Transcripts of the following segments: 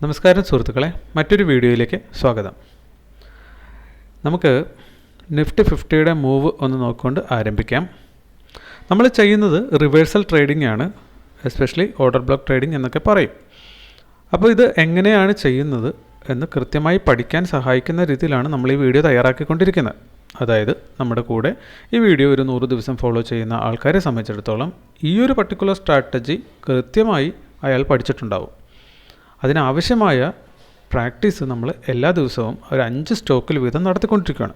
നമസ്കാരം സുഹൃത്തുക്കളെ മറ്റൊരു വീഡിയോയിലേക്ക് സ്വാഗതം. നമുക്ക് നിഫ്റ്റി ഫിഫ്റ്റിയുടെ മൂവ് ഒന്ന് നോക്കിക്കൊണ്ട് ആരംഭിക്കാം. നമ്മൾ ചെയ്യുന്നത് റിവേഴ്സൽ ട്രേഡിംഗ് ആണ് എസ്പെഷ്യലി ഓർഡർ ബ്ലോക്ക് ട്രേഡിംഗ് എന്നൊക്കെ പറയും. അപ്പോൾ ഇത് എങ്ങനെയാണ് ചെയ്യുന്നത് എന്ന് കൃത്യമായി പഠിക്കാൻ സഹായിക്കുന്ന രീതിയിലാണ് നമ്മൾ ഈ വീഡിയോ തയ്യാറാക്കിക്കൊണ്ടിരിക്കുന്നത്. അതായത് നമ്മുടെ കൂടെ ഈ വീഡിയോ ഒരു നൂറ് ദിവസം ഫോളോ ചെയ്യുന്ന ആൾക്കാരെ സംബന്ധിച്ചിടത്തോളം ഈ ഒരു പർട്ടിക്കുലർ സ്ട്രാറ്റജി കൃത്യമായി അയാൾ പഠിച്ചിട്ടുണ്ടാവും. അതിനാവശ്യമായ പ്രാക്ടീസ് നമ്മൾ എല്ലാ ദിവസവും ഒരു അഞ്ച് സ്റ്റോക്കിൽ വീതം നടത്തിക്കൊണ്ടിരിക്കുകയാണ്.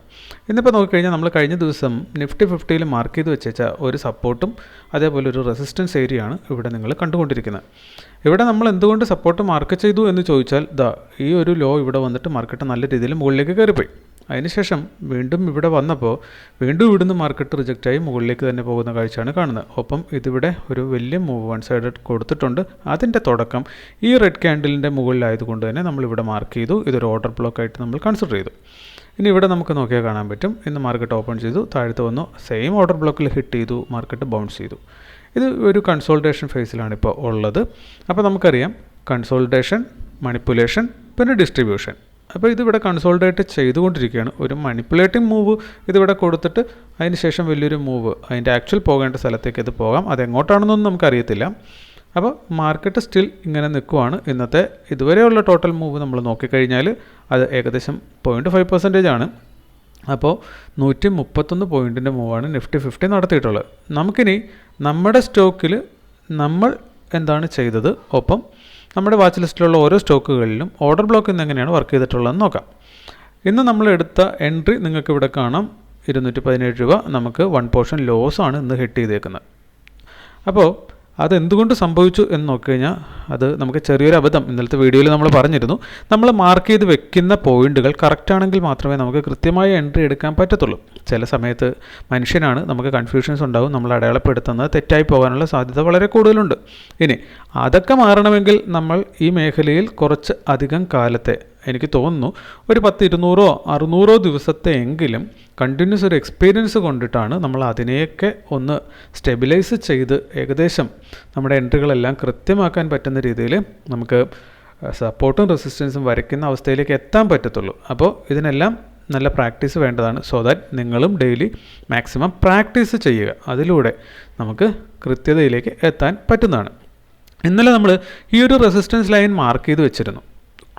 ഇന്നിപ്പോൾ നോക്കിക്കഴിഞ്ഞാൽ നമ്മൾ കഴിഞ്ഞ ദിവസം നിഫ്റ്റി ഫിഫ്റ്റിയിൽ മാർക്ക് ചെയ്ത് വെച്ച ഒരു സപ്പോർട്ടും അതേപോലെ ഒരു റെസിസ്റ്റൻസ് ഏരിയയാണ് ഇവിടെ നിങ്ങൾ കണ്ടുകൊണ്ടിരിക്കുന്നത്. ഇവിടെ നമ്മൾ എന്തുകൊണ്ട് സപ്പോർട്ട് മാർക്ക് ചെയ്തു എന്ന് ചോദിച്ചാൽ ദാ ഈ ഒരു ലോ ഇവിടെ വന്നിട്ട് മാർക്കറ്റ് നല്ല രീതിയിൽ മുകളിലേക്ക് കയറിപ്പോയി. അതിനുശേഷം വീണ്ടും ഇവിടെ വന്നപ്പോൾ വീണ്ടും ഇവിടുന്ന് മാർക്കറ്റ് റിജക്റ്റായി മുകളിലേക്ക് തന്നെ പോകുന്ന കാഴ്ചയാണ് കാണുന്നത്. ഒപ്പം ഇതിവിടെ ഒരു വലിയ മൂവ് വൺ സൈഡ് കൊടുത്തിട്ടുണ്ട്. അതിന്റെ തുടക്കം ഈ റെഡ് ക്യാൻഡിലിന്റെ മുകളിലായതുകൊണ്ട് തന്നെ നമ്മളിവിടെ മാർക്ക് ചെയ്തു. ഇതൊരു ഓർഡർ ബ്ലോക്കായിട്ട് നമ്മൾ കൺസിഡർ ചെയ്തു. ഇനി ഇവിടെ നമുക്ക് നോക്കിയാൽ കാണാൻ പറ്റും. ഇന്ന് മാർക്കറ്റ് ഓപ്പൺ ചെയ്തു. താഴത്ത് വന്നു. സെയിം ഓർഡർ ബ്ലോക്കിൽ ഹിറ്റ് ചെയ്തു. മാർക്കറ്റ് ബൗൺസ് ചെയ്തു. ഇത് ഒരു കൺസോൾട്ടേഷൻ ഫേസിലാണ് ഇപ്പോൾ ഉള്ളത്. അപ്പോൾ നമുക്കറിയാം. കൺസോൾട്ടേഷൻ മണിപ്പുലേഷൻ പിന്നെ ഡിസ്ട്രിബ്യൂഷൻ അപ്പോൾ ഇതിവിടെ കൺസോൾട്ടേറ്റ് ചെയ്തുകൊണ്ടിരിക്കുകയാണ്. ഒരു മണിപ്പുലേറ്റിംഗ് മൂവ് ഇതിവിടെ കൊടുത്തിട്ട് അതിന് ശേഷം വലിയൊരു മൂവ് അതിന്റെ ആക്ച്വൽ പോകേണ്ട സ്ഥലത്തേക്ക് ഇത് പോകാം. അതെങ്ങോട്ടാണെന്നൊന്നും നമുക്കറിയത്തില്ല. അപ്പോൾ മാർക്കറ്റ് സ്റ്റിൽ ഇങ്ങനെ നിൽക്കുവാണ്. ഇന്നത്തെ ഇതുവരെയുള്ള ടോട്ടൽ മൂവ് നമ്മൾ നോക്കിക്കഴിഞ്ഞാൽ അത് ഏകദേശം പോയിന്റ് ഫൈവ് പെർസെന്റേജ് ആണ്. അപ്പോൾ നൂറ്റി മുപ്പത്തൊന്ന് പോയിന്റിന്റെ മൂവാണ് നിഫ്റ്റി ഫിഫ്റ്റി നടത്തിയിട്ടുള്ളത്. നമുക്കിനി നമ്മുടെ സ്റ്റോക്കിൽ നമ്മൾ എന്താണ് ചെയ്തത്? ഒപ്പം നമ്മുടെ വാച്ച് ലിസ്റ്റിലുള്ള ഓരോ സ്റ്റോക്കുകളിലും ഓർഡർ ബ്ലോക്ക് ഇന്ന് എങ്ങനെയാണ് വർക്ക് ചെയ്തിട്ടുള്ളതെന്ന് നോക്കാം. ഇന്ന് നമ്മൾ എടുത്ത എൻട്രി നിങ്ങൾക്ക് ഇവിടെ കാണാം. ഇരുന്നൂറ്റി പതിനേഴ് രൂപ നമുക്ക് വൺ പോർഷൻ ലോസാണ് ഇന്ന് ഹിറ്റ് ചെയ്തേക്കുന്നത്. അപ്പോൾ അതെന്തുകൊണ്ട് സംഭവിച്ചു എന്ന് നോക്കിക്കഴിഞ്ഞാൽ അത് നമുക്ക് ചെറിയൊരു അബദ്ധം. ഇന്നലത്തെ വീഡിയോയിൽ നമ്മൾ പറഞ്ഞിരുന്നു. നമ്മൾ മാർക്ക് ചെയ്ത് വെക്കുന്ന പോയിന്റുകൾ കറക്റ്റ് ആണെങ്കിൽ മാത്രമേ നമുക്ക് കൃത്യമായി എൻട്രി എടുക്കാൻ പറ്റത്തുള്ളൂ. ചില സമയത്ത് മനുഷ്യനാണ് നമുക്ക് കൺഫ്യൂഷൻസ് ഉണ്ടാവും നമ്മൾ അടയാളപ്പെടുത്തുന്നത് തെറ്റായി പോകാനുള്ള സാധ്യത വളരെ കൂടുതലുണ്ട്. ഇനി അതൊക്കെ മാറണമെങ്കിൽ നമ്മൾ ഈ മേഖലയിൽ കുറച്ച് അധികം കാലത്തെ എനിക്ക് തോന്നുന്നു ഒരു പത്ത് ഇരുന്നൂറോ അറുന്നൂറോ ദിവസത്തെ എങ്കിലും കണ്ടിന്യൂസ് ഒരു എക്സ്പീരിയൻസ് കൊണ്ടിട്ടാണ് നമ്മൾ അതിനെയൊക്കെ ഒന്ന് സ്റ്റെബിലൈസ് ചെയ്ത് ഏകദേശം നമ്മുടെ എൻട്രികളെല്ലാം കൃത്യമാക്കാൻ പറ്റുന്ന രീതിയിൽ നമുക്ക് സപ്പോർട്ടും റെസിസ്റ്റൻസും വരയ്ക്കുന്ന അവസ്ഥയിലേക്ക് എത്താൻ പറ്റത്തുള്ളൂ. അപ്പോൾ ഇതിനെല്ലാം നല്ല പ്രാക്ടീസ് വേണ്ടതാണ്. സോ ദാറ്റ് നിങ്ങളും ഡെയിലി മാക്സിമം പ്രാക്ടീസ് ചെയ്യുക. അതിലൂടെ നമുക്ക് കൃത്യതയിലേക്ക് എത്താൻ പറ്റുന്നതാണ്. ഇന്നലെ നമ്മൾ ഈ ഒരു റെസിസ്റ്റൻസ് ലൈൻ മാർക്ക് ചെയ്ത് വെച്ചിരുന്നു.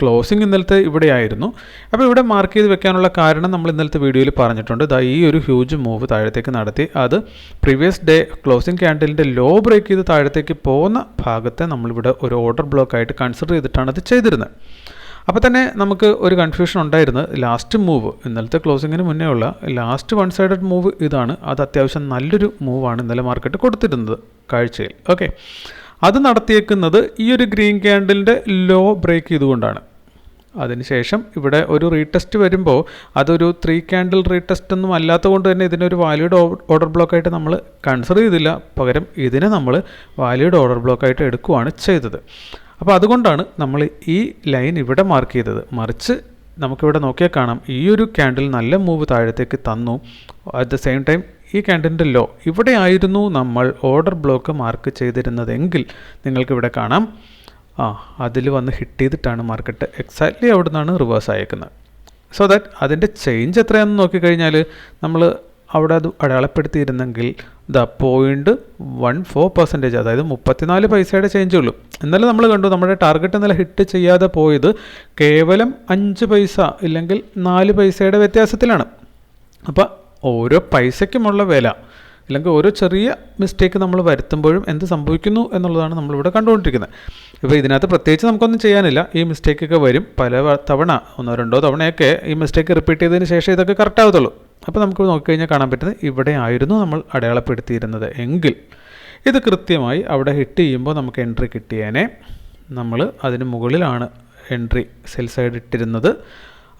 ക്ലോസിംഗ് ഇന്നലത്തെ ഇവിടെയായിരുന്നു. അപ്പോൾ ഇവിടെ മാർക്ക് ചെയ്ത് വെക്കാനുള്ള കാരണം നമ്മൾ ഇന്നലത്തെ വീഡിയോയിൽ പറഞ്ഞിട്ടുണ്ട്. ദാ ഈ ഒരു ഹ്യൂജ് മൂവ് താഴത്തേക്ക് നടത്തി. അത് പ്രീവിയസ് ഡേ ക്ലോസിംഗ് ക്യാൻഡലിന്റെ ലോ ബ്രേക്ക് ചെയ്ത് താഴത്തേക്ക് പോകുന്ന ഭാഗത്തെ നമ്മളിവിടെ ഒരു ഓർഡർ ബ്ലോക്ക് ആയിട്ട് കൺസിഡർ ചെയ്തിട്ടാണ് അത് ചെയ്തിരുന്നത്. അപ്പോൾ തന്നെ നമുക്ക് ഒരു കൺഫ്യൂഷൻ ഉണ്ടായിരുന്നു. ലാസ്റ്റ് മൂവ് ഇന്നലത്തെ ക്ലോസിങ്ങിന് മുന്നേ ഉള്ള ലാസ്റ്റ് വൺ സൈഡഡ് മൂവ് ഇതാണ്. അത് അത്യാവശ്യം നല്ലൊരു മൂവാണ് ഇന്നലെ മാർക്കറ്റ് കൊടുത്തിരുന്നത് കാഴ്ചയിൽ. ഓക്കെ അത് നടത്തിയേക്കുന്നത് ഈ ഒരു ഗ്രീൻ ക്യാൻഡലിന്റെ ലോ ബ്രേക്ക് ചെയ്തുകൊണ്ടാണ്. അതിനുശേഷം ഇവിടെ ഒരു റീടെസ്റ്റ് വരുമ്പോൾ അതൊരു ത്രീ ക്യാൻഡിൽ റീടെസ്റ്റ് ഒന്നും അല്ലാത്ത കൊണ്ട് തന്നെ ഇതിനൊരു വാല്യൂഡ് ഓർഡർ ബ്ലോക്കായിട്ട് നമ്മൾ കൺസിഡർ ചെയ്തില്ല. പകരം ഇതിനെ നമ്മൾ വാല്യൂഡ് ഓർഡർ ബ്ലോക്കായിട്ട് എടുക്കുകയാണ് ചെയ്തത്. അപ്പോൾ അതുകൊണ്ടാണ് നമ്മൾ ഈ ലൈൻ ഇവിടെ മാർക്ക് ചെയ്തത്. മറിച്ച് നമുക്കിവിടെ നോക്കിയാൽ കാണാം. ഈ ഒരു ക്യാൻഡിൽ നല്ല മൂവ് താഴത്തേക്ക് തന്നു. അറ്റ് ദ സെയിം ടൈം ഈ ക്യാൻഡിലിന്റെ ലോ ഇവിടെ ആയിരുന്നു നമ്മൾ ഓർഡർ ബ്ലോക്ക് മാർക്ക് ചെയ്തിരുന്നതെങ്കിൽ നിങ്ങൾക്കിവിടെ കാണാം. ആ അതിൽ വന്ന് ഹിറ്റ് ചെയ്തിട്ടാണ് മാർക്കറ്റ് എക്സാക്ട്ലി അവിടെ നിന്നാണ് റിവേഴ്സ് അയക്കുന്നത്. സോ ദാറ്റ് അതിന്റെ ചേഞ്ച് എത്രയാണെന്ന് നോക്കിക്കഴിഞ്ഞാൽ നമ്മൾ അവിടെ അത് അടയാളപ്പെടുത്തിയിരുന്നെങ്കിൽ the point one four percentage അതായത് മുപ്പത്തിനാല് പൈസയുടെ ചേഞ്ച് ഉള്ളൂ. ഇന്നലെ നമ്മൾ കണ്ടു നമ്മുടെ ടാർഗറ്റ് ഇന്നലെ ഹിറ്റ് ചെയ്യാതെ പോയത് കേവലം അഞ്ച് പൈസ ഇല്ലെങ്കിൽ നാല് പൈസയുടെ വ്യത്യാസത്തിലാണ്. അപ്പോൾ ഓരോ പൈസയ്ക്കുമുള്ള വില അല്ലെങ്കിൽ ഓരോ ചെറിയ മിസ്റ്റേക്ക് നമ്മൾ വരുത്തുമ്പോഴും എന്ത് സംഭവിക്കുന്നു എന്നുള്ളതാണ് നമ്മളിവിടെ കണ്ടുകൊണ്ടിരിക്കുന്നത്. ഇപ്പോൾ ഇതിനകത്ത് പ്രത്യേകിച്ച് നമുക്കൊന്നും ചെയ്യാനില്ല. ഈ മിസ്റ്റേക്കൊക്കെ വരും. പല തവണ ഒന്നോ രണ്ടോ തവണയൊക്കെ ഈ മിസ്റ്റേക്ക് റിപ്പീറ്റ് ചെയ്തതിന് ശേഷം ഇതൊക്കെ കറക്റ്റ് ആവത്തുള്ളൂ. അപ്പോൾ നമുക്ക് നോക്കിക്കഴിഞ്ഞാൽ കാണാൻ പറ്റുന്നത് ഇവിടെ ആയിരുന്നു നമ്മൾ അടയാളപ്പെടുത്തിയിരുന്നത് എങ്കിൽ. ഇത് കൃത്യമായി അവിടെ ഹിറ്റ് ചെയ്യുമ്പോൾ നമുക്ക് എൻട്രി കിട്ടിയേനെ. നമ്മൾ അതിന് മുകളിലാണ് എൻട്രി സെൽ സൈഡ് ഇട്ടിരുന്നത്.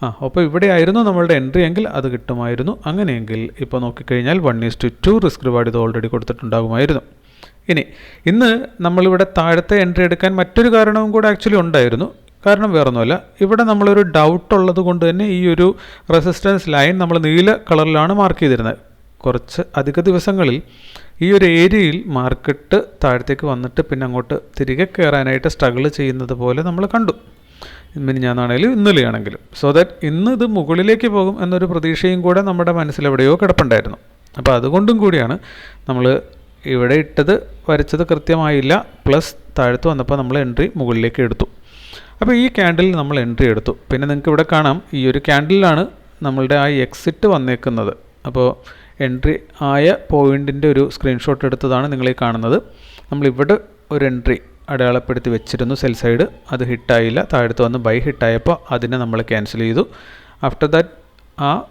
ആ അപ്പോൾ ഇവിടെ ആയിരുന്നു നമ്മളുടെ എൻട്രി എങ്കിൽ അത് കിട്ടുമായിരുന്നു. അങ്ങനെയെങ്കിൽ ഇപ്പോൾ നോക്കിക്കഴിഞ്ഞാൽ one is to two risk reward ഇത് ഓൾറെഡി കൊടുത്തിട്ടുണ്ടാകുമായിരുന്നു. ഇനി ഇന്ന് നമ്മളിവിടെ താഴത്തെ എൻട്രി എടുക്കാൻ മറ്റൊരു കാരണവും കൂടെ ആക്ച്വലി ഉണ്ടായിരുന്നു. കാരണം വേറൊന്നുമല്ല ഇവിടെ നമ്മളൊരു ഡൗട്ട് ഉള്ളത് കൊണ്ട് തന്നെ ഈ ഒരു റെസിസ്റ്റൻസ് ലൈൻ നമ്മൾ നീല കളറിലാണ് മാർക്ക് ചെയ്തിരുന്നത്. കുറച്ച് അധിക ദിവസങ്ങളിൽ ഈ ഒരു ഏരിയയിൽ മാർക്കറ്റ് താഴത്തേക്ക് വന്നിട്ട് പിന്നെ അങ്ങോട്ട് തിരികെ കയറാനായിട്ട് സ്ട്രഗിൾ ചെയ്യുന്നത് പോലെ നമ്മൾ കണ്ടു. മിനിഞ്ഞാന്നാണെങ്കിലും ഇന്നലെയാണെങ്കിലും. സോ ദാറ്റ് ഇന്ന് ഇത് മുകളിലേക്ക് പോകും എന്നൊരു പ്രതീക്ഷയും കൂടെ നമ്മുടെ മനസ്സിലെവിടെയോ കിടപ്പുണ്ടായിരുന്നു. അപ്പോൾ അതുകൊണ്ടും കൂടിയാണ് നമ്മൾ ഇവിടെ ഇട്ടത് വരച്ചത് കൃത്യമായില്ല. പ്ലസ് താഴത്ത് വന്നപ്പോൾ നമ്മൾ എൻട്രി മുകളിലേക്ക് എടുത്തു. അപ്പോൾ ഈ ക്യാൻഡിൽ നമ്മൾ എൻട്രി എടുത്തു. പിന്നെ നിങ്ങൾക്ക് ഇവിടെ കാണാം ഈ ഒരു ക്യാൻഡിലാണ് നമ്മളുടെ ആ എക്സിറ്റ് വന്നേക്കുന്നത്. അപ്പോൾ എൻട്രി ആയ പോയിന്റിന്റെ ഒരു സ്ക്രീൻഷോട്ട് എടുത്തതാണ് നിങ്ങളീ കാണുന്നത്. നമ്മളിവിടെ ഒരു എൻട്രി അടയാളപ്പെടുത്തി വെച്ചിരുന്നു സെൽ സൈഡ്. അത് ഹിറ്റായില്ല. താഴത്ത് വന്ന് ബൈ ഹിറ്റായപ്പോൾ അതിനെ നമ്മൾ ക്യാൻസൽ ചെയ്തു. ആഫ്റ്റർ ദാറ്റ് ആ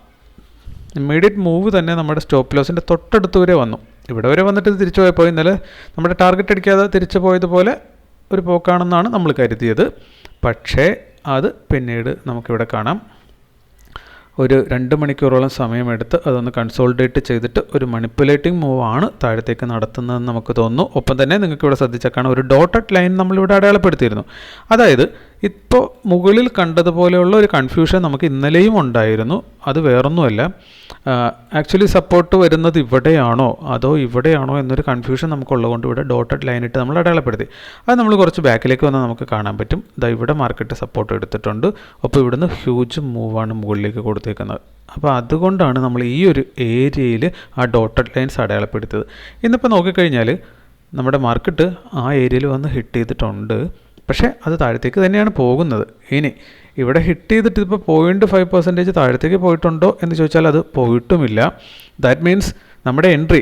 ഇമ്മീഡിയറ്റ് മൂവ് തന്നെ നമ്മുടെ സ്റ്റോപ്പ് ലോസിന്റെ തൊട്ടടുത്ത് വരെ വന്നു. ഇവിടെ വരെ വന്നിട്ട് തിരിച്ചു പോയപ്പോൾ ഇന്നലെ നമ്മുടെ ടാർഗറ്റ് അടിക്കാതെ തിരിച്ചു പോയതുപോലെ ഒരു പോക്കാണെന്നാണ് നമ്മൾ കരുതിയത്. പക്ഷേ അത് പിന്നീട് നമുക്കിവിടെ കാണാം. ഒരു രണ്ട് മണിക്കൂറോളം സമയമെടുത്ത് അതൊന്ന് കൺസോൾഡേറ്റ് ചെയ്തിട്ട് ഒരു മണിപ്പുലേറ്റിംഗ് മൂവ് ആണ് താഴത്തേക്ക് നടത്തുന്നതെന്ന് നമുക്ക് തോന്നുന്നു. ഒപ്പം തന്നെ നിങ്ങൾക്ക് ഇവിടെ ശ്രദ്ധിച്ചാൽ കാണാം ഒരു ഡോട്ടഡ് ലൈൻ നമ്മളിവിടെ അടയാളപ്പെടുത്തിയിരുന്നു. അതായത് ഇപ്പോൾ മുകളിൽ കണ്ടതുപോലെയുള്ള ഒരു കൺഫ്യൂഷൻ നമുക്ക് ഇന്നലെയും ഉണ്ടായിരുന്നു. അത് വേറൊന്നുമല്ല. ആക്ച്വലി സപ്പോർട്ട് വരുന്നത് ഇവിടെയാണോ? അതോ ഇവിടെയാണോ എന്നൊരു കൺഫ്യൂഷൻ നമുക്കുള്ളതുകൊണ്ട് ഇവിടെ ഡോട്ടഡ് ലൈൻ ഇട്ട് നമ്മൾ അടയാളപ്പെടുത്തി. അത് നമ്മൾ കുറച്ച് ബാക്കിലേക്ക് വന്നാൽ നമുക്ക് കാണാൻ പറ്റും. ഇതാ ഇവിടെ മാർക്കറ്റ് സപ്പോർട്ട് എടുത്തിട്ടുണ്ട്. അപ്പോൾ ഇവിടുന്ന് ഹ്യൂജ് മൂവാണ് മുകളിലേക്ക് കൊടുത്തേക്കുന്നത്. അപ്പോൾ അതുകൊണ്ടാണ് നമ്മൾ ഈ ഒരു ഏരിയയിൽ ആ ഡോട്ടഡ് ലൈൻസ് അടയാളപ്പെടുത്തിയത്. ഇന്നിപ്പോൾ നോക്കിക്കഴിഞ്ഞാൽ നമ്മുടെ മാർക്കറ്റ് ആ ഏരിയയിൽ വന്ന് ഹിറ്റ് ചെയ്തിട്ടുണ്ട്. പക്ഷേ അത് താഴത്തേക്ക് തന്നെയാണ് പോകുന്നത്. ഇനി ഇവിടെ ഹിറ്റ് ചെയ്തിട്ട് ഇപ്പോൾ പോയിന്റ് ഫൈവ് പെർസെന്റേജ് താഴത്തേക്ക് പോയിട്ടുണ്ടോ എന്ന് ചോദിച്ചാൽ അത് പോയിട്ടുമില്ല. ദാറ്റ് മീൻസ് നമ്മുടെ എൻട്രി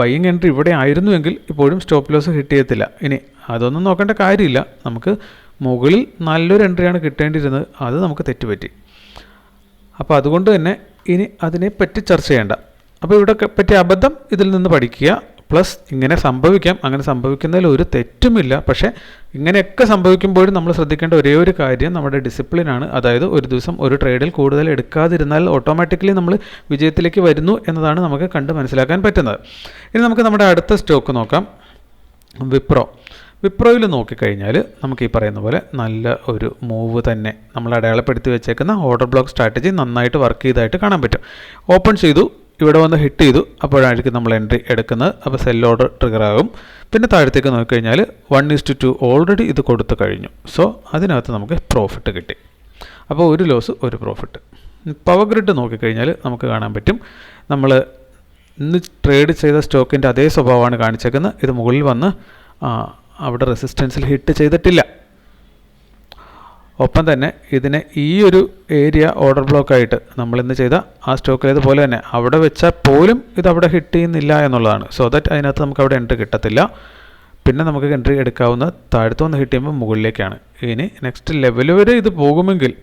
ബൈയിങ് എൻട്രി ഇവിടെ ആയിരുന്നുവെങ്കിൽ ഇപ്പോഴും സ്റ്റോപ്പ് ലോസ് ഹിറ്റ് ചെയ്യത്തില്ല. ഇനി അതൊന്നും നോക്കേണ്ട കാര്യമില്ല. നമുക്ക് മുകളിൽ നല്ലൊരു എൻട്രിയാണ് കിട്ടേണ്ടിയിരുന്നത്. അത് നമുക്ക് തെറ്റുപറ്റി. അപ്പോൾ അതുകൊണ്ട് തന്നെ ഇനി അതിനെപ്പറ്റി ചർച്ച ചെയ്യേണ്ട. അപ്പോൾ ഇവിടെ പറ്റിയ അബദ്ധം ഇതിൽ നിന്ന് പഠിക്കുക. പ്ലസ് ഇങ്ങനെ സംഭവിക്കാം. അങ്ങനെ സംഭവിക്കുന്നതിൽ ഒരു തെറ്റുമില്ല. പക്ഷേ ഇങ്ങനെയൊക്കെ സംഭവിക്കുമ്പോഴും നമ്മൾ ശ്രദ്ധിക്കേണ്ട ഒരേ ഒരു കാര്യം നമ്മുടെ ഡിസിപ്ലിനാണ് അതായത് ഒരു ദിവസം ഒരു ട്രേഡിൽ കൂടുതൽ എടുക്കാതിരുന്നാൽ ഓട്ടോമാറ്റിക്കലി നമ്മൾ വിജയത്തിലേക്ക് വരുന്നു എന്നതാണ് നമുക്ക് കണ്ട് മനസ്സിലാക്കാൻ പറ്റുന്നത്. ഇനി നമുക്ക് നമ്മുടെ അടുത്ത സ്റ്റോക്ക് നോക്കാം. വിപ്രോ. വിപ്രോയിൽ നോക്കിക്കഴിഞ്ഞാൽ നമുക്ക് ഈ പറയുന്ന പോലെ നല്ല ഒരു മൂവ് തന്നെ നമ്മൾ അടയാളപ്പെടുത്തി വെച്ചേക്കുന്ന ഓർഡർ ബ്ലോക്ക് സ്ട്രാറ്റജി നന്നായിട്ട് വർക്ക് ചെയ്തതായിട്ട് കാണാൻ പറ്റും. ഓപ്പൺ ചെയ്തു. ഇവിടെ വന്ന് ഹിറ്റ് ചെയ്തു. അപ്പോഴായിരിക്കും നമ്മൾ എൻട്രി എടുക്കുന്നത്. അപ്പോൾ സെൽ ഓർഡർ ട്രിഗർ ആകും. പിന്നെ താഴത്തേക്ക് നോക്കിക്കഴിഞ്ഞാൽ വൺ ഈസ് ടു ഓൾറെഡി ഇത് കൊടുത്തു കഴിഞ്ഞു. സോ അതിനകത്ത് നമുക്ക് പ്രോഫിറ്റ് കിട്ടി. അപ്പോൾ ഒരു ലോസ് ഒരു പ്രോഫിറ്റ് പവർ ഗ്രിഡ് നോക്കിക്കഴിഞ്ഞാൽ നമുക്ക് കാണാൻ പറ്റും. നമ്മൾ ഇന്ന് ട്രേഡ് ചെയ്ത സ്റ്റോക്കിന്റെ അതേ സ്വഭാവമാണ് കാണിച്ചേക്കുന്നത്. ഇത് മുകളിൽ വന്ന് അവിടെ റെസിസ്റ്റൻസിൽ ഹിറ്റ് ചെയ്തിട്ടില്ല. ഒപ്പം തന്നെ ഇതിനെ ഈ ഒരു ഏരിയ ഓർഡർ ബ്ലോക്കായിട്ട് നമ്മൾ ഇന്ന് ചെയ്ത ആ സ്റ്റോക്കിലേതുപോലെ തന്നെ അവിടെ വെച്ചാൽ പോലും ഇത് അവിടെ ഹിറ്റ് ചെയ്യുന്നില്ല എന്നുള്ളതാണ്. സോ ദാറ്റ് അതിനകത്ത് നമുക്ക് അവിടെ എൻട്രി കിട്ടത്തില്ല. പിന്നെ നമുക്ക് എൻട്രി എടുക്കാവുന്ന താഴ്ത്തു വന്ന് ഹിറ്റ് ചെയ്യുമ്പോൾ മുകളിലേക്കാണ്. ഇനി നെക്സ്റ്റ് ലെവൽ വരെ ഇത് പോകുമെങ്കിൽ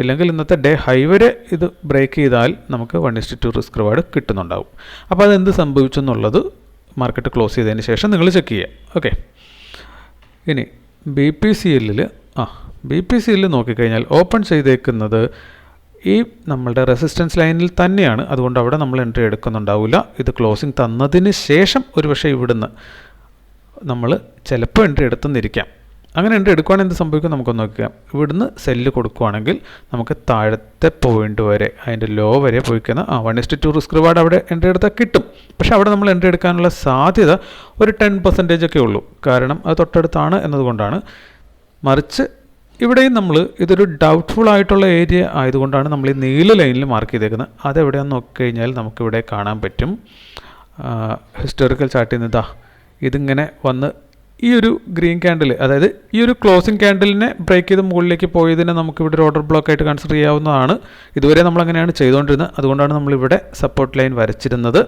ഇല്ലെങ്കിൽ ഇന്നത്തെ ഡേ ഹൈ വരെ ഇത് ബ്രേക്ക് ചെയ്താൽ നമുക്ക് one is to two risk reward കിട്ടുന്നുണ്ടാവും. അപ്പോൾ അതെന്ത് സംഭവിച്ചു എന്നുള്ളത് മാർക്കറ്റ് ക്ലോസ് ചെയ്തതിന് ശേഷം നിങ്ങൾ ചെക്ക് ചെയ്യുക. ഓക്കെ ഇനി ബി പി സി എല്ലിൽ ആ ബി പി സിയിൽ നോക്കിക്കഴിഞ്ഞാൽ ഓപ്പൺ ചെയ്തേക്കുന്നത് ഈ നമ്മളുടെ റെസിസ്റ്റൻസ് ലൈനിൽ തന്നെയാണ്. അതുകൊണ്ട് അവിടെ നമ്മൾ എൻട്രി എടുക്കുന്നുണ്ടാവില്ല ഇത് ക്ലോസിങ് തന്നതിന് ശേഷം ഒരുപക്ഷെ ഇവിടുന്ന് നമ്മൾ ചിലപ്പോൾ എൻട്രി എടുത്തെന്നിരിക്കാം. അങ്ങനെ എൻട്രി എടുക്കുവാണെങ്കിൽ എന്ത് സംഭവിക്കും നമുക്കൊന്ന് നോക്കാം ഇവിടുന്ന് സെല്ല് കൊടുക്കുവാണെങ്കിൽ നമുക്ക് താഴത്തെ പോയിന്റ് വരെ അതിന്റെ ലോ വരെ പോയിക്കുന്ന ആ one is to two risk reward അവിടെ എൻട്രി എടുത്താൽ കിട്ടും. പക്ഷേ അവിടെ നമ്മൾ എൻട്രി എടുക്കാനുള്ള സാധ്യത ഒരു ടെൻ പെർസെന്റേജ് ഒക്കെ ഉള്ളൂ. കാരണം അത് തൊട്ടടുത്താണ് എന്നതുകൊണ്ടാണ് മറിച്ച് ഇവിടെയും നമ്മൾ ഇതൊരു ഡൗട്ട്ഫുൾ ആയിട്ടുള്ള ഏരിയ ആയതുകൊണ്ടാണ് നമ്മൾ ഈ നീല ലൈനിൽ മാർക്ക് ചെയ്തേക്കുന്നത്. അതെവിടെയാണെന്ന് നോക്കിക്കഴിഞ്ഞാൽ നമുക്കിവിടെ കാണാൻ പറ്റും. ഹിസ്റ്റോറിക്കൽ ചാർട്ടിൽ നിന്ന് ഇതാ ഇതിങ്ങനെ വന്ന് ഈ ഒരു ഗ്രീൻ ക്യാൻഡിൽ അതായത് ഈ ഒരു ക്ലോസിംഗ് ക്യാൻഡിലിനെ ബ്രേക്ക് ചെയ്ത് മുകളിലേക്ക് പോയതിനെ നമുക്കിവിടെ ഒരു ഓർഡർ ബ്ലോക്ക് ആയിട്ട് കൺസിഡർ ചെയ്യാവുന്നതാണ്. ഇതുവരെ നമ്മൾ അങ്ങനെയാണ് ചെയ്തുകൊണ്ടിരുന്നത്. അതുകൊണ്ടാണ് നമ്മളിവിടെ സപ്പോർട്ട് ലൈൻ വരച്ചിരുന്നത്.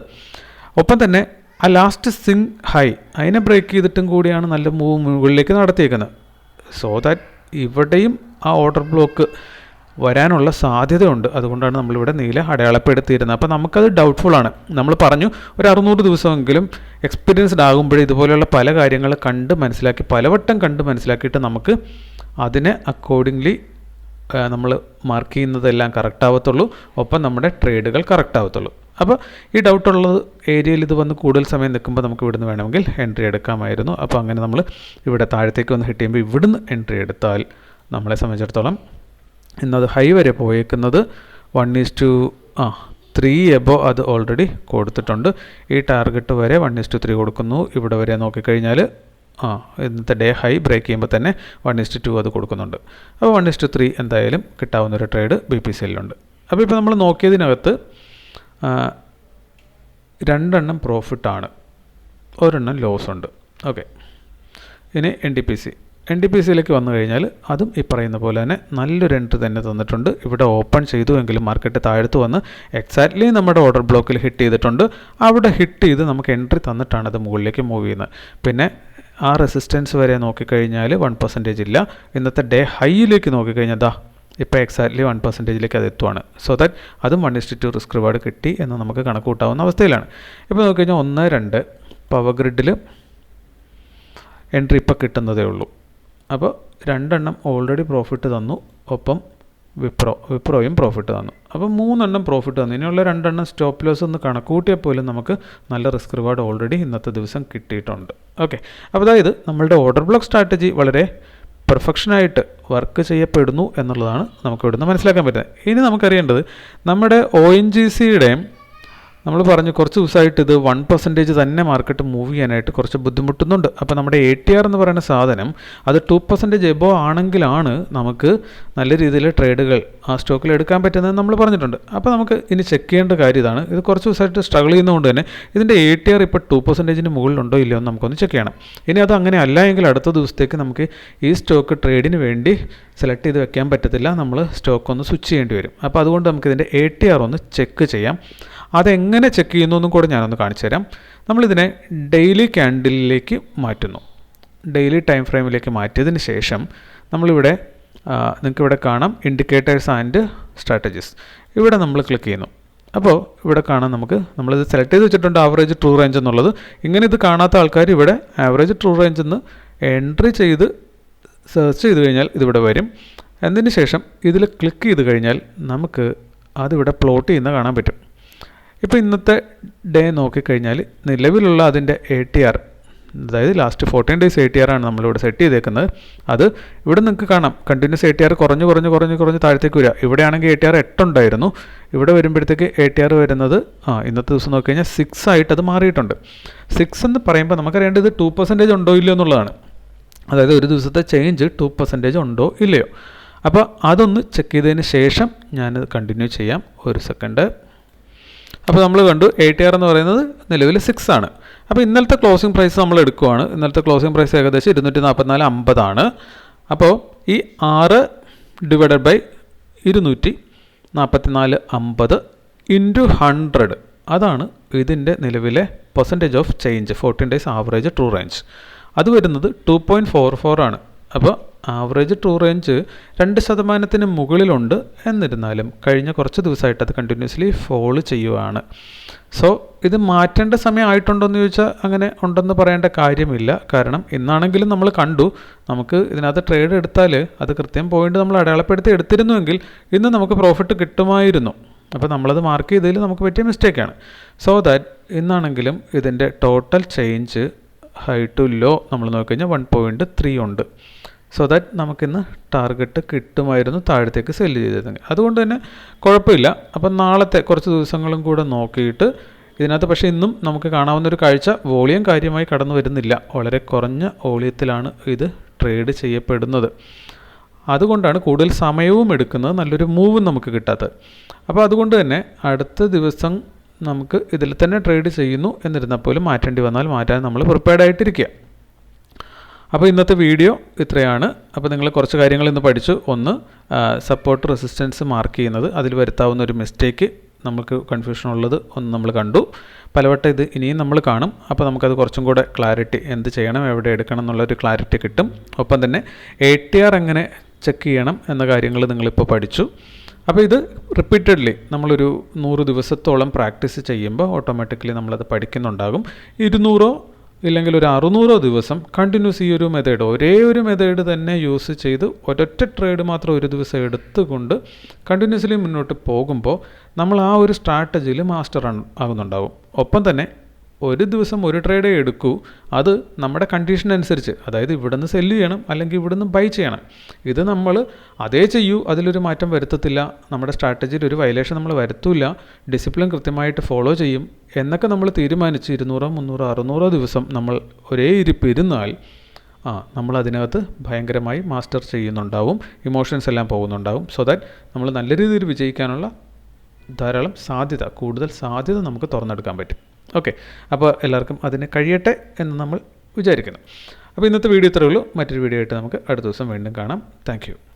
ഒപ്പം തന്നെ ആ ലാസ്റ്റ് സിങ് ഹൈ അതിനെ ബ്രേക്ക് ചെയ്തിട്ടും കൂടിയാണ് നല്ല മൂവ് മുകളിലേക്ക് നടത്തിയേക്കുന്നത്. സോ ദാറ്റ് ഇവിടെയും ആ ഓർഡർ ബ്ലോക്ക് വരാനുള്ള സാധ്യതയുണ്ട്. അതുകൊണ്ടാണ് നമ്മളിവിടെ നീല അടയാളപ്പെടുത്തിയിരുന്നത്. അപ്പോൾ നമുക്കത് ഡൗട്ട്ഫുൾ ആണ്. നമ്മൾ പറഞ്ഞു ഒരു അറുന്നൂറ് ദിവസമെങ്കിലും എക്സ്പീരിയൻസ്ഡ് ആകുമ്പോഴേ ഇതുപോലെയുള്ള പല കാര്യങ്ങൾ കണ്ട് മനസ്സിലാക്കി പലവട്ടം കണ്ട് മനസ്സിലാക്കിയിട്ട് നമുക്ക് അതിനെ അക്കോർഡിംഗ്ലി നമ്മൾ മാർക്ക് ചെയ്യുന്നതെല്ലാം കറക്റ്റ് ആവത്തുള്ളൂ. ഒപ്പം നമ്മുടെ ട്രേഡുകൾ കറക്റ്റ് ആവത്തുള്ളൂ. അപ്പോൾ ഈ ഡൗട്ടുള്ള ഏരിയയിൽ ഇത് വന്ന് കൂടുതൽ സമയം നിൽക്കുമ്പോൾ നമുക്ക് ഇവിടുന്ന് വേണമെങ്കിൽ എൻട്രി എടുക്കാമായിരുന്നു. അപ്പോൾ അങ്ങനെ നമ്മൾ ഇവിടെ താഴത്തേക്ക് വന്ന് ഹിറ്റ് ചെയ്യുമ്പോൾ ഇവിടുന്ന് എൻട്രി എടുത്താൽ നമ്മളെ സംബന്ധിച്ചിടത്തോളം ഇന്നത് ഹൈ വരെ പോയേക്കുന്നത് വൺ ഈസ് ടു ആ ത്രീ എബോ അത് ഓൾറെഡി കൊടുത്തിട്ടുണ്ട്. ഈ ടാർഗറ്റ് വരെ വൺ ഈസ് ടു ത്രീ കൊടുക്കുന്നു. ഇവിടെ വരെ നോക്കിക്കഴിഞ്ഞാൽ ആ ഇന്നത്തെ ഡേ ഹൈ ബ്രേക്ക് ചെയ്യുമ്പോൾ തന്നെ വൺ ഇസ്റ്റ് ടു അത് കൊടുക്കുന്നുണ്ട്. അപ്പോൾ വൺ ഇസ്റ്റ് ത്രീ എന്തായാലും കിട്ടാവുന്ന ഒരു ട്രേഡ് ബി പി സിയിലുണ്ട് അപ്പോൾ ഇപ്പോൾ നമ്മൾ നോക്കിയതിനകത്ത് രണ്ടെണ്ണം പ്രോഫിറ്റാണ് ഒരെണ്ണം ലോസ് ഉണ്ട്. ഓക്കെ ഇനി N D P C N D P സിയിലേക്ക് വന്നു കഴിഞ്ഞാൽ അതും ഈ പറയുന്ന പോലെ തന്നെ നല്ലൊരു എൻട്രി തന്നെ തന്നിട്ടുണ്ട്. ഇവിടെ ഓപ്പൺ ചെയ്തു എങ്കിലും മാർക്കറ്റ് താഴത്ത് വന്ന് എക്സാക്ട്ലി നമ്മുടെ ഓർഡർ ബ്ലോക്കിൽ ഹിറ്റ് ചെയ്തിട്ടുണ്ട്. അവിടെ ഹിറ്റ് ചെയ്ത് നമുക്ക് എൻട്രി തന്നിട്ടാണ് അത് മുകളിലേക്ക് മൂവ് ചെയ്യുന്നത്. പിന്നെ ആ റെസിസ്റ്റൻസ് വരെ നോക്കിക്കഴിഞ്ഞാൽ വൺ പെർസെന്റേജ് ഇല്ല. ഇന്നത്തെ ഡേ ഹൈയിലേക്ക് നോക്കിക്കഴിഞ്ഞാൽ ദാ ഇപ്പോൾ എക്സാക്ട്ലി വൺ പെർസെന്റേജിലേക്ക് അത് എത്തുവാണ്. സോ ദാറ്റ് അതും one is to two risk reward കിട്ടി എന്ന് നമുക്ക് കണക്കൂട്ടാവുന്ന അവസ്ഥയിലാണ്. ഇപ്പോൾ നോക്കിക്കഴിഞ്ഞാൽ ഒന്ന് രണ്ട് പവർ ഗ്രിഡിൽ എൻട്രി ഇപ്പോൾ കിട്ടുന്നതേ ഉള്ളൂ. അപ്പോൾ രണ്ടെണ്ണം ഓൾറെഡി പ്രോഫിറ്റ് തന്നു ഒപ്പം വിപ്രോ വിപ്രോയും പ്രോഫിറ്റ് തന്നു. അപ്പോൾ മൂന്നെണ്ണം പ്രോഫിറ്റ് തന്നു. ഇനിയുള്ള രണ്ടെണ്ണം സ്റ്റോപ്പ് ലോസ് ഒന്ന് കണക്കൂട്ടിയാൽ പോലും നമുക്ക് നല്ല റിസ്ക് റിവാർഡ് ഓൾറെഡി ഇന്നത്തെ ദിവസം കിട്ടിയിട്ടുണ്ട്. ഓക്കെ അപ്പോൾ അതായത് നമ്മളുടെ ഓർഡർ ബ്ലോക്ക് സ്ട്രാറ്റജി വളരെ പെർഫെക്ഷനായിട്ട് വർക്ക് ചെയ്യപ്പെടുന്നു എന്നുള്ളതാണ് നമുക്ക് ഇവിടുന്ന് മനസ്സിലാക്കാൻ പറ്റുന്നത്. ഇനി നമുക്കറിയേണ്ടത് നമ്മുടെ ഒ എൻ ജി സിയുടെയും നമ്മൾ പറഞ്ഞു കുറച്ച് ദിവസമായിട്ട് ഇത് വൺ പെർസെന്റേജ് തന്നെ മാർക്കറ്റ് മൂവ് ചെയ്യാനായിട്ട് കുറച്ച് ബുദ്ധിമുട്ടുന്നുണ്ട്. അപ്പോൾ നമ്മുടെ എ ടി ആർ എന്ന് പറയുന്ന സാധനം അത് ടു പെർസെന്റേജ് എബോ ആണെങ്കിലാണ് നമുക്ക് നല്ല രീതിയിൽ ട്രേഡുകൾ ആ സ്റ്റോക്കിൽ എടുക്കാൻ പറ്റുന്നത് നമ്മൾ പറഞ്ഞിട്ടുണ്ട്. അപ്പോൾ നമുക്ക് ഇനി ചെക്ക് ചെയ്യേണ്ട കാര്യം ഇതാണ്. ഇത് കുറച്ച് ദിവസമായിട്ട് സ്ട്രഗിൾ ചെയ്യുന്നതുകൊണ്ട് തന്നെ ഇതിന്റെ എ ടി ആർ ഇപ്പോൾ ടു പെർസെന്റേജിന് മുകളിലുണ്ടോ ഇല്ലയോ എന്ന് നമുക്കൊന്ന് ചെക്ക് ചെയ്യണം. ഇനി അത് അങ്ങനെ അല്ല എങ്കിൽ അടുത്ത ദിവസത്തേക്ക് നമുക്ക് ഈ സ്റ്റോക്ക് ട്രേഡിന് വേണ്ടി സെലക്ട് ചെയ്ത് വെക്കാൻ പറ്റത്തില്ല. നമ്മൾ സ്റ്റോക്ക് ഒന്ന് സ്വിച്ച് ചെയ്യേണ്ടി വരും. അപ്പോൾ അതുകൊണ്ട് നമുക്ക് ഇതിന്റെ എ ടി ആർ ഒന്ന് ചെക്ക് ചെയ്യാം. അതെങ്ങനെ ചെക്ക് ചെയ്യുന്നു എന്നും കൂടെ ഞാനൊന്ന് കാണിച്ചു തരാം. നമ്മളിതിനെ ഡെയിലി ക്യാൻഡിലേക്ക് മാറ്റുന്നു. ഡെയിലി ടൈം ഫ്രെയിമിലേക്ക് മാറ്റിയതിന് ശേഷം നമ്മളിവിടെ നിങ്ങൾക്കിവിടെ കാണാം ഇൻഡിക്കേറ്റേഴ്സ് ആൻഡ് സ്ട്രാറ്റജീസ് ഇവിടെ നമ്മൾ ക്ലിക്ക് ചെയ്യുന്നു. അപ്പോൾ ഇവിടെ കാണാം നമുക്ക് നമ്മളിത് സെലക്ട് ചെയ്ത് വെച്ചിട്ടുണ്ട് ആവറേജ് ട്രൂ റേഞ്ച് എന്നുള്ളത്. ഇങ്ങനെ ഇത് കാണാത്ത ആൾക്കാർ ഇവിടെ ആവറേജ് ട്രൂ റേഞ്ച് എന്ന് എൻട്രി ചെയ്ത് സെർച്ച് ചെയ്ത് കഴിഞ്ഞാൽ ഇതിവിടെ വരും. എന്നതിന് ശേഷം ഇതിൽ ക്ലിക്ക് ചെയ്ത് കഴിഞ്ഞാൽ നമുക്ക് അതിവിടെ പ്ലോട്ട് ചെയ്യുന്ന കാണാൻ പറ്റും. ഇപ്പോൾ ഇന്നത്തെ ഡേ നോക്കിക്കഴിഞ്ഞാൽ നിലവിലുള്ള അതിന്റെ എ ടി ആർ അതായത് last fourteen days A T R ആണ് നമ്മളിവിടെ സെറ്റ് ചെയ്തേക്കുന്നത്. അത് ഇവിടെ നിങ്ങൾക്ക് കാണാം. കണ്ടിന്യൂസ് എ ടി ആർ കുറഞ്ഞ് കുറഞ്ഞ് കുറഞ്ഞ് കുറഞ്ഞ് താഴത്തേക്ക് വരിക. ഇവിടെയാണെങ്കിൽ എ ടി ആർ എട്ടുണ്ടായിരുന്നു ഇവിടെ വരുമ്പോഴത്തേക്ക് എ ടി ആർ വരുന്നത് ആ ഇന്നത്തെ ദിവസം നോക്കി കഴിഞ്ഞാൽ സിക്സ് ആയിട്ട് അത് മാറിയിട്ടുണ്ട്. സിക്സ് എന്ന് പറയുമ്പോൾ നമുക്കറിയേണ്ടത് ഇത് ടു പെർസെന്റേജ് ഉണ്ടോ ഇല്ലയോ എന്നുള്ളതാണ്. അതായത് ഒരു ദിവസത്തെ ചേഞ്ച് ടു പെർസെന്റേജ് ഉണ്ടോ ഇല്ലയോ. അപ്പോൾ അതൊന്ന് ചെക്ക് ചെയ്തതിന് ശേഷം ഞാനത് കണ്ടിന്യൂ ചെയ്യാം. ഒരു സെക്കൻഡ് അപ്പോൾ നമ്മൾ കണ്ടു എ ടി ആർ എന്ന് പറയുന്നത് നിലവിൽ സിക്സ് ആണ്. അപ്പോൾ ഇന്നലത്തെ ക്ലോസിംഗ് പ്രൈസ് നമ്മൾ എടുക്കുവാണ്. ഇന്നലത്തെ ക്ലോസിംഗ് പ്രൈസ് ഏകദേശം ഇരുന്നൂറ്റി നാൽപ്പത്തിനാല് അമ്പതാണ്. അപ്പോൾ ഈ ആറ് ഡിവൈഡഡ് ബൈ ഇരുന്നൂറ്റി നാൽപ്പത്തിനാല് അമ്പത് ഇന്റു ഹൺഡ്രഡ് അതാണ് ഇതിന്റെ നിലവിലെ percentage of change fourteen days average true range അത് വരുന്നത് ടു പോയിന്റ് ഫോർ ഫോർ ആണ്. അപ്പോൾ ആവറേജ് ട്രൂ റേഞ്ച് രണ്ട് ശതമാനത്തിന് മുകളിലുണ്ട്. എന്നിരുന്നാലും കഴിഞ്ഞ കുറച്ച് ദിവസമായിട്ട് അത് കണ്ടിന്യൂസ്ലി ഫോൾ ചെയ്യുവാണ്. സോ ഇത് മാറ്റേണ്ട സമയം ആയിട്ടുണ്ടോ എന്ന് ചോദിച്ചാൽ അങ്ങനെ ഉണ്ടെന്ന് പറയേണ്ട കാര്യമില്ല. കാരണം ഇന്നാണെങ്കിലും നമ്മൾ കണ്ടു. നമുക്ക് ഇതിനകത്ത് ട്രേഡ് എടുത്താൽ അത് കൃത്യം പോയിന്റ് നമ്മൾ അടയാളപ്പെടുത്തി എടുത്തിരുന്നുവെങ്കിൽ ഇന്ന് നമുക്ക് പ്രോഫിറ്റ് കിട്ടുമായിരുന്നു. അപ്പോൾ നമ്മളത് മാർക്ക് ചെയ്തതിൽ നമുക്ക് പറ്റിയ മിസ്റ്റേക്കാണ് സോ ദാറ്റ് ഇന്നാണെങ്കിലും ഇതിന്റെ total change high to low നമ്മൾ നോക്കിക്കഴിഞ്ഞാൽ വൺ പോയിന്റ് ത്രീ ഉണ്ട്. സോ ദാറ്റ് നമുക്കിന്ന് ടാർഗറ്റ് കിട്ടുമായിരുന്നു താഴത്തേക്ക് സെല്ല് ചെയ്തിരുന്നെങ്കിൽ. അതുകൊണ്ട് തന്നെ കുഴപ്പമില്ല. അപ്പം നാളത്തെ കുറച്ച് ദിവസങ്ങളും കൂടെ നോക്കിയിട്ട് ഇതിനകത്ത് പക്ഷേ ഇന്നും നമുക്ക് കാണാവുന്ന ഒരു കാഴ്ച വോളിയം കാര്യമായി കടന്നു വരുന്നില്ല. വളരെ കുറഞ്ഞ വോളിയത്തിലാണ് ഇത് ട്രേഡ് ചെയ്യപ്പെടുന്നത്. അതുകൊണ്ടാണ് കൂടുതൽ സമയവും എടുക്കുന്നത് നല്ലൊരു മൂവും നമുക്ക് കിട്ടാത്തത്. അപ്പോൾ അതുകൊണ്ട് തന്നെ അടുത്ത ദിവസം നമുക്ക് ഇതിൽ തന്നെ ട്രേഡ് ചെയ്യുന്നു എന്നിരുന്നാൽ പോലും മാറ്റേണ്ടി വന്നാൽ മാറ്റാൻ നമ്മൾ പ്രിപ്പയർഡ് ആയിട്ടിരിക്കുക. അപ്പോൾ ഇന്നത്തെ വീഡിയോ ഇത്രയാണ്. അപ്പോൾ നിങ്ങൾ കുറച്ച് കാര്യങ്ങൾ ഇന്ന് പഠിച്ചു. ഒന്ന് സപ്പോർട്ട് റെസിസ്റ്റൻസ് മാർക്ക് ചെയ്യുന്നത്. അതിൽ വരുത്താവുന്ന ഒരു മിസ്റ്റേക്ക് നമുക്ക് കൺഫ്യൂഷൻ ഉള്ളത് ഒന്ന് നമ്മൾ കണ്ടു. പലവട്ടം ഇത് ഇനിയും നമ്മൾ കാണും. അപ്പോൾ നമുക്കത് കുറച്ചും കൂടെ ക്ലാരിറ്റി എന്ത് ചെയ്യണം എവിടെ എടുക്കണം എന്നുള്ളൊരു ക്ലാരിറ്റി കിട്ടും. ഒപ്പം തന്നെ എ ടി ആർ എങ്ങനെ ചെക്ക് ചെയ്യണം എന്ന കാര്യങ്ങൾ നിങ്ങളിപ്പോൾ പഠിച്ചു. അപ്പോൾ ഇത് റിപ്പീറ്റഡ്ലി നമ്മളൊരു നൂറ് ദിവസത്തോളം പ്രാക്ടീസ് ചെയ്യുമ്പോൾ ഓട്ടോമാറ്റിക്കലി നമ്മളത് പഠിക്കുന്നുണ്ടാകും. ഇരുന്നൂറോ ഇല്ലെങ്കിൽ ഒരു അറുന്നൂറോ ദിവസം കണ്ടിന്യൂസ് ഈ ഒരു മെത്തേഡ് ഒരേ ഒരു മെത്തേഡ് തന്നെ യൂസ് ചെയ്ത് ഒരൊറ്റ ട്രേഡ് മാത്രം ഒരു ദിവസം എടുത്തുകൊണ്ട് കണ്ടിന്യൂസ്ലി മുന്നോട്ട് പോകുമ്പോൾ നമ്മൾ ആ ഒരു സ്ട്രാറ്റജിയിൽ മാസ്റ്റർ ആകുന്നുണ്ടാവും ഒപ്പം തന്നെ ഒരു ദിവസം ഒരു ട്രേഡ് എടുക്കൂ. അത് നമ്മുടെ കണ്ടീഷൻ അനുസരിച്ച്. അതായത് ഇവിടുന്ന് സെല്ല് ചെയ്യണം അല്ലെങ്കിൽ ഇവിടുന്ന് ബൈ ചെയ്യണം. ഇത് നമ്മൾ അതേ ചെയ്യൂ അതിലൊരു മാറ്റം വരുത്തത്തില്ല. നമ്മുടെ സ്ട്രാറ്റജിയിൽ ഒരു വയലേഷൻ നമ്മൾ വരുത്തില്ല. ഡിസിപ്ലിൻ കൃത്യമായിട്ട് ഫോളോ ചെയ്യും. എന്നൊക്കെ നമ്മൾ തീരുമാനിച്ച് ഇരുന്നൂറോ മുന്നൂറോ അറുന്നൂറോ ദിവസം നമ്മൾ ഒരേ ഇരിപ്പ് ഇരുന്നാൽ ആ നമ്മൾ അതിനകത്ത് ഭയങ്കരമായി മാസ്റ്റർ ചെയ്യുന്നുണ്ടാവും. ഇമോഷൻസ് എല്ലാം പോകുന്നുണ്ടാവും. സോ ദാറ്റ് നമ്മൾ നല്ല രീതിയിൽ വിജയിക്കാനുള്ള ധാരാളം സാധ്യത കൂടുതൽ സാധ്യത നമുക്ക് തുറന്നെടുക്കാൻ പറ്റും. ഓക്കെ. അപ്പോൾ എല്ലാവർക്കും അതിന് കഴിയട്ടെ എന്ന് നമ്മൾ വിചാരിക്കുന്നു. അപ്പോൾ ഇന്നത്തെ വീഡിയോ ഇത്രയേ ഉള്ളൂ. മറ്റൊരു വീഡിയോ ആയിട്ട് നമുക്ക് അടുത്ത ദിവസം വീണ്ടും കാണാം. താങ്ക്